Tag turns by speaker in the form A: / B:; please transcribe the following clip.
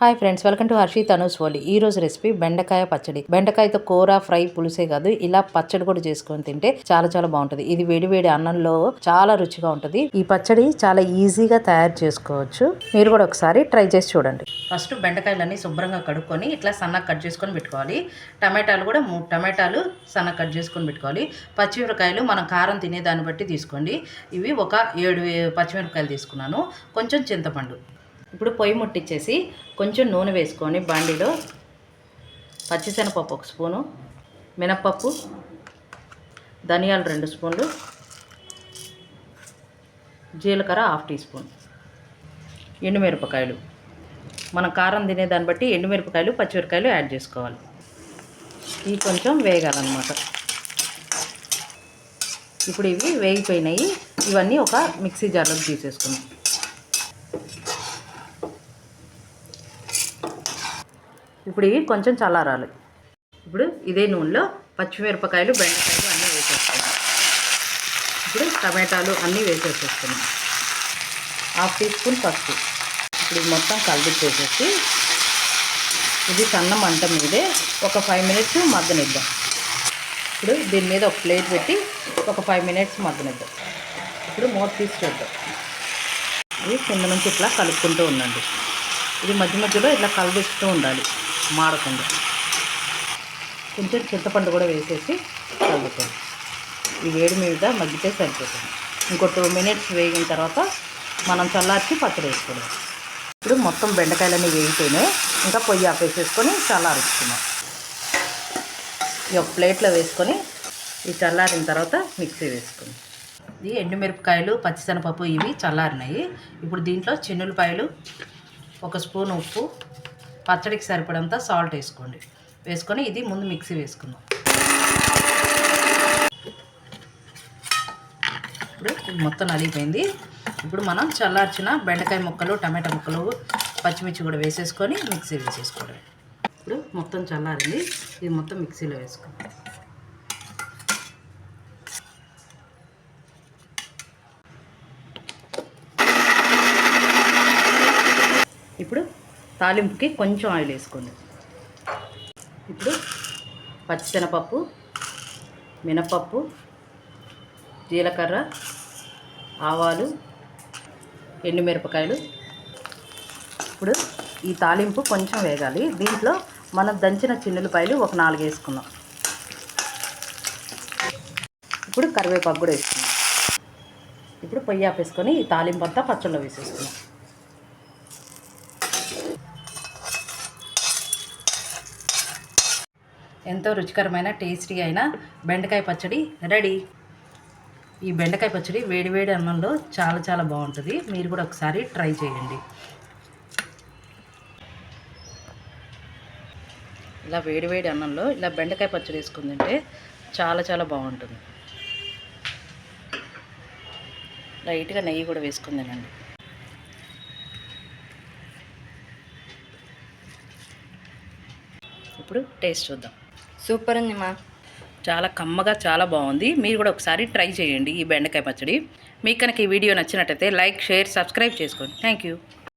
A: Hi friends welcome to Harshi Tanu's ఓలి ఈ రోజు రెసిపీ బెండకాయ పచ్చడి. బెండకాయతో కూర ఫ్రై పులుసే కాదు ఇలా పచ్చడి కూడా చేసుకొని తింటే చాలా చాలా బాగుంటుంది. ఇది వేడివేడి అన్నంలో చాలా రుచిగా ఉంటుంది. ఈ పచ్చడి చాలా ఈజీగా తయారు చేసుకోవచ్చు. మీరు కూడా ఒకసారి ట్రై చేసి చూడండి. ఫస్ట్ బెండకాయలన్నీ శుభ్రంగా కడుక్కొని ఇట్లా సన్నగా కట్ చేసుకొని పెట్టుకోవాలి. టమాటాలు కూడా మూడు టమాటాలు సన్నగా కట్ చేసుకొని పెట్టుకోవాలి. పచ్చిమిరకాయలు మనం కారం తినే దాన్ని బట్టి తీసుకోండి. ఇవి ఒక ఏడు పచ్చిమిరపకాయలు తీసుకున్నాను. కొంచెం చింతపండు. ఇప్పుడు పొయ్యి ముట్టించేసి కొంచెం నూనె వేసుకొని బాండీలో పచ్చిశనగపప్పు ఒక స్పూను మినప్పప్పు ధనియాలు రెండు స్పూన్లు జీలకర్ర హాఫ్ టీ స్పూన్ ఎండుమిరపకాయలు. మనం కారం తినే దాన్ని బట్టి ఎండుమిరపకాయలు పచ్చిమిరపకాయలు యాడ్ చేసుకోవాలి. ఇవి కొంచెం వేగాలన్నమాట. ఇప్పుడు ఇవి వేగిపోయినాయి. ఇవన్నీ ఒక మిక్సీ జార్లోకి తీసేసుకున్నాం ఇప్పుడు ఇవి కొంచెం చల్లారాలి. ఇప్పుడు ఇదే నూనెలో పచ్చిమిరపకాయలు బెండకాయలు అన్నీ వేసేస్తున్నాం ఇప్పుడు టమాటాలు అన్నీ వేసేసేస్తున్నాం హాఫ్ టీ స్పూన్ పసుపు. ఇప్పుడు మొత్తం కలిపి ఇది సన్న మంట మీదే ఒక ఫైవ్ మినిట్స్ మగ్గనిద్దాం. ఇప్పుడు దీని మీద ఒక ప్లేట్ పెట్టి ఒక ఫైవ్ మినిట్స్ మగ్గనిద్దాం. ఇప్పుడు మూత తీసి చూద్దాం. ఇది కింద నుంచి ఇట్లా కలుపుకుంటూ ఉండండి. ఇది మధ్య మధ్యలో ఇట్లా కలిపిస్తూ ఉండాలి. మాడకుండా కొంచెం చింతపండు కూడా వేసేసి కలుపుతాం ఈ వేడి మీద మగ్గితే సరిపోతుంది. ఇంకో టూ మినిట్స్ వేగిన తర్వాత మనం చల్లార్చి పచ్చడి వేసుకున్నాం ఇప్పుడు మొత్తం బెండకాయలన్నీ వేగితేనే ఇంకా పొయ్యి ఆపేసేసుకొని చల్లారుచుకున్నాం ఈ ఒక ప్లేట్లో వేసుకొని ఈ చల్లారిన తర్వాత మిక్సీ వేసుకుని ఇది ఎండుమిరపకాయలు పచ్చిశనగపప్పు ఇవి చల్లారినాయి. ఇప్పుడు దీంట్లో చిన్నులపాయలు ఒక స్పూన్ ఉప్పు పచ్చడికి సరిపడంత సాల్ట్ వేసుకోండి. వేసుకొని ఇది ముందు మిక్సీ వేసుకుందాం. ఇప్పుడు ఇది మొత్తం నలిగిపోయింది. ఇప్పుడు మనం చల్లార్చిన బెండకాయ ముక్కలు టమాటా ముక్కలు పచ్చిమిర్చి కూడా వేసేసుకొని మిక్సీ వేసేసుకోవడం ఇప్పుడు మొత్తం చల్లారింది. ఇది మొత్తం మిక్సీలో వేసుకుందాం ఇప్పుడు తాలింపుకి కొంచెం ఆయిల్ వేసుకోండి. ఇప్పుడు పచ్చిశనగపప్పు మినపప్పు జీలకర్ర ఆవాలు ఎండుమిరపకాయలు. ఇప్పుడు ఈ తాలింపు కొంచెం వేగాలి. దీంట్లో మనం దంచిన చిన్నులపాయలు ఒక నాలుగు వేసుకుందాం. ఇప్పుడు కరివేపాకు కూడా వేసుకుందాం. ఇప్పుడు పొయ్యి ఆపేసుకొని ఈ తాలింపు అంతా పచ్చళ్ళు వేసేసుకుందాం. ఎంతో రుచికరమైన టేస్టీ అయిన బెండకాయ పచ్చడి. రెడీ ఈ బెండకాయ పచ్చడి వేడివేడి అన్నంలో చాలా చాలా బాగుంటుంది. మీరు కూడా ఒకసారి ట్రై చేయండి. ఇలా వేడివేడి అన్నంలో ఇలా బెండకాయ పచ్చడి వేసుకుని తింటే చాలా చాలా బాగుంటుంది. లైట్గా నెయ్యి కూడా వేసుకుని తినండి ఇప్పుడు టేస్ట్ చూద్దాం.
B: సూపర్ ఉంది మా.
A: చాలా కమ్మగా చాలా బాగుంది. మీరు కూడా ఒకసారి ట్రై చేయండి ఈ బెండకాయ పచ్చడి. మీకు కనుక ఈ వీడియో నచ్చినట్టయితే లైక్ షేర్ సబ్స్క్రైబ్ చేసుకోండి. Thank you